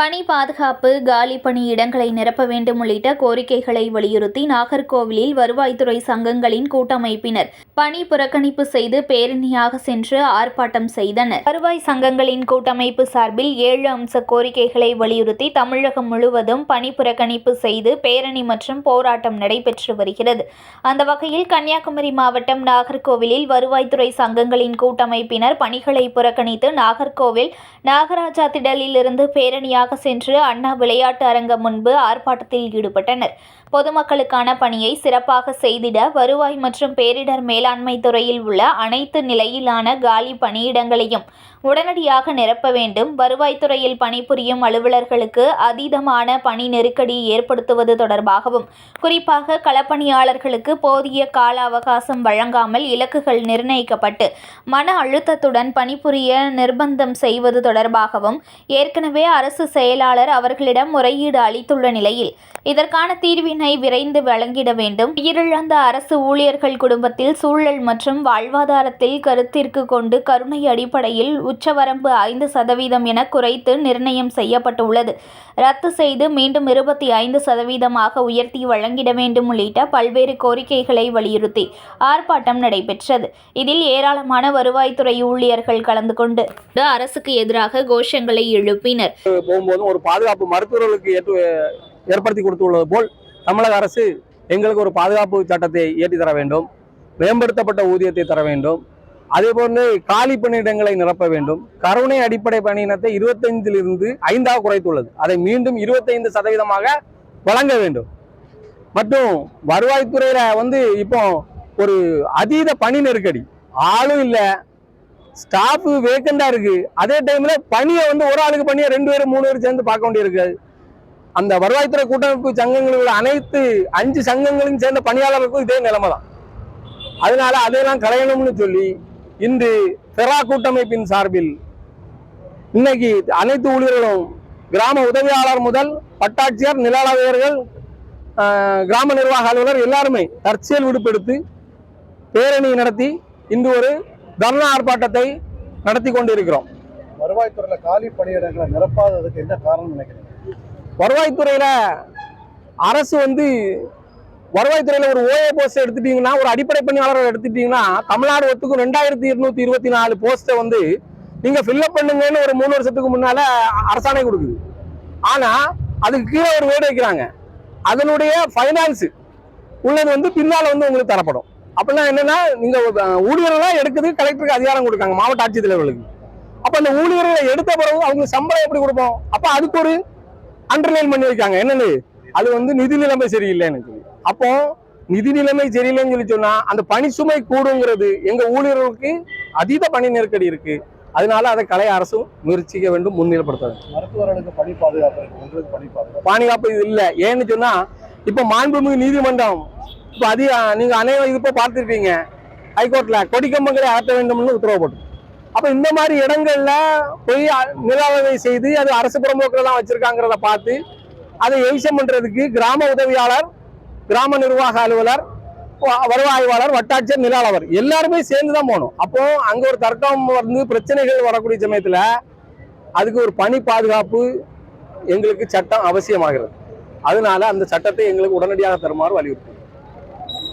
பணி பாதுகாப்பு காலி பணி இடங்களை நிரப்ப வேண்டும் உள்ளிட்ட கோரிக்கைகளை வலியுறுத்தி நாகர்கோவிலில் வருவாய்த்துறை சங்கங்களின் கூட்டமைப்பினர் பணி புறக்கணிப்பு செய்து பேரணியாக சென்று ஆர்ப்பாட்டம் செய்தனர். வருவாய் சங்கங்களின் கூட்டமைப்பு சார்பில் ஏழு அம்ச கோரிக்கைகளை வலியுறுத்தி தமிழகம் முழுவதும் பணி புறக்கணிப்பு செய்து பேரணி மற்றும் போராட்டம் நடைபெற்று வருகிறது. அந்த வகையில் கன்னியாகுமரி மாவட்டம் நாகர்கோவிலில் வருவாய்த்துறை சங்கங்களின் கூட்டமைப்பினர் பணிகளை புறக்கணித்து நாகர்கோவில் நாகராஜா திடலில் இருந்து பேரணியாக சென்று அண்ணா விளையாட்டு அரங்கம் முன்பு ஆர்ப்பாட்டத்தில் ஈடுபட்டனர். பொதுமக்களுக்கான பணியை சிறப்பாக செய்திட வருவாய் மற்றும் பேரிடர் மேலாண்மை துறையில் உள்ள அனைத்து நிலையிலான காலி பணியிடங்களையும் உடனடியாக நிரப்ப வேண்டும். வருவாய்த்துறையில் பணிபுரியும் அலுவலர்களுக்கு அதீதமான பணி நெருக்கடி ஏற்படுத்துவது தொடர்பாகவும் குறிப்பாக களப்பணியாளர்களுக்கு போதிய கால அவகாசம் வழங்காமல் இலக்குகள் நிர்ணயிக்கப்பட்டு மன அழுத்தத்துடன் பணிபுரிய நிர்பந்தம் செய்வது தொடர்பாகவும் ஏற்கனவே அரசு செயலாளர் அவர்களிடம் முறையீடு அளித்துள்ள நிலையில் இதற்கான தீர்வினை விரைந்து வழங்கிட வேண்டும். உயிரிழந்த அரசு ஊழியர்கள் குடும்பத்தில் சூழல் மற்றும் வாழ்வாதாரத்தில் கருத்திற்கு கொண்டு கருணை அடிப்படையில் உச்சவரம்பு ஐந்து சதவீதம் என குறைத்து நிர்ணயம் செய்யப்பட்டுள்ளது. ரத்து செய்து மீண்டும் இருபத்தி ஐந்து சதவீதமாக உயர்த்தி வழங்கிட வேண்டும் உள்ளிட்ட பல்வேறு கோரிக்கைகளை வலியுறுத்தி ஆர்ப்பாட்டம் நடைபெற்றது. இதில் ஏராளமான வருவாய்த்துறை ஊழியர்கள் கலந்து கொண்டு அரசுக்கு எதிராக கோஷங்களை எழுப்பினர். போகும்போதும் ஒரு பாதுகாப்பு மருத்துவர்களுக்கு ஏற்று ஏற்படுத்தி கொடுத்துள்ளது போல் தமிழக அரசு எங்களுக்கு ஒரு பாதுகாப்பு சட்டத்தை ஏற்றி தர வேண்டும் மேம்படுத்தப்பட்ட ஊதியத்தை தர வேண்டும். அதே போன்று காலி பணியிடங்களை நிரப்ப வேண்டும். கருணை அடிப்படை பணியினத்தை இருபத்தைந்திலிருந்து ஐந்தாக குறைத்துள்ளது. அதை மீண்டும் இருபத்தைந்து சதவீதமாக வழங்க வேண்டும். மற்றும் வருவாய்த்துறையில் வந்து இப்போ ஒரு அதீத பணி நெருக்கடி. ஆளும் இல்லை ஸ்டாஃப் வேக்கண்டா இருக்கு. அதே டைம்ல பணியை வந்து ஒரு ஆளுக்கு பணியை ரெண்டு பேரும் மூணு பேரும் சேர்ந்து பார்க்க வேண்டியிருக்கு. அந்த வருவாய்த்துறை கூட்டமைப்பு சங்கங்களில் உள்ள அனைத்து அஞ்சு சங்கங்களும் சேர்ந்த பணியாளர்களுக்கும் இதே நிலைமை தான் அதனால அதையெல்லாம் களையணும்னு சொல்லி இன்று பெரா கூட்டமைப்பின் சார்பில் இன்னைக்கு அனைத்து ஊழியர்களும் கிராம உதவியாளர் முதல் பட்டாட்சியார் நிலவையர்கள் கிராம நிர்வாக அலுவலர் எல்லாருமே தற்செயல் விடுப்பெடுத்து பேரணி நடத்தி இன்று ஒரு தர்ணா ஆர்ப்பாட்டத்தை நடத்தி கொண்டிருக்கிறோம். வருவாய்த்துறையில காலி பணியிடங்களை நிரப்பாததுக்கு என்ன காரணம் நினைக்கிறீங்க? வருவாய்த்துறையில அரசு வந்து வருவாய்த்துறையில ஒரு ஓஏ போஸ்ட் எடுத்துட்டீங்கன்னா ஒரு அடிப்படை பணியாளரை எடுத்துட்டீங்கன்னா தமிழ்நாடு ஒத்துக்கும். ரெண்டாயிரத்தி இருநூத்தி இருபத்தி நாலு போஸ்ட்டை வந்து நீங்க ஃபில்அப் பண்ணுங்கன்னு ஒரு மூணு வருஷத்துக்கு முன்னால அரசாணை கொடுக்குது. ஆனா அதுக்கு கீழே ஒரு வேடு வைக்கிறாங்க. அதனுடைய ஃபைனான்ஸ் உள்ளது வந்து பின்னால வந்து உங்களுக்கு தரப்படும். அப்படின்னா என்னன்னா நீங்க ஊழியர்கள்லாம் எடுக்குது கலெக்டருக்கு அதிகாரம் கொடுக்காங்க மாவட்ட ஆட்சித்தலைவர்களுக்கு. அப்ப அந்த ஊழியர்களை எடுத்த பிறகு அவங்க சம்பளம் எப்படி கொடுப்போம்? அப்ப அதுக்கு ஒரு அண்டர்லைன் பண்ணி வைக்காங்க என்னன்னு அது வந்து நிதி நிலைமை சரியில்லைன்னு சொல்லி. அப்போ நிதி நிலைமை சரியில்லைன்னு சொல்லி சொன்னா அந்த பணி சுமை கூடுங்கிறது எங்க ஊழியர்களுக்கு அதீத பணி நெருக்கடி இருக்கு. அதனால அதை கலைய அரசும் முயற்சிக்க வேண்டும் முன்னிலைப்படுத்த வேண்டும். மருத்துவர்களுக்கு பணி பாதுகாப்பு இருக்கு. உங்களுக்கு பணி பாதுகாப்பு பாதுகாப்பு இது இல்லை. ஏன்னு சொன்னா இப்ப மாண்புமிகு நீதிமன்றம் இப்போ அதிக நீங்கள் அனைவரும் இப்போ பார்த்துருப்பீங்க. ஹைகோர்ட்டில் கொடிக்கம்பங்களை அகற்ற வேண்டும்னு உத்தரவு போட்டு அப்போ இந்த மாதிரி இடங்களில் போய் நிலாவை நில செய்து அது அரசு புறம்போக்கில் தான் வச்சுருக்காங்கிறத பார்த்து அதை எவிஷம் பண்ணுறதுக்கு கிராம உதவியாளர் கிராம நிர்வாக அலுவலர் வருவாய்வாளர் ஆய்வாளர் வட்டாட்சியர் நிலாளவர் எல்லாருமே சேர்ந்து தான் போகணும். அப்போ அங்கே ஒரு தர்க்கம் வந்து பிரச்சனைகள் வரக்கூடிய சமயத்தில் அதுக்கு ஒரு பணி பாதுகாப்பு எங்களுக்கு சட்டம் அவசியமாகிறது. அதனால அந்த சட்டத்தை எங்களுக்கு உடனடியாக தருமாறு வலியுறுத்தும்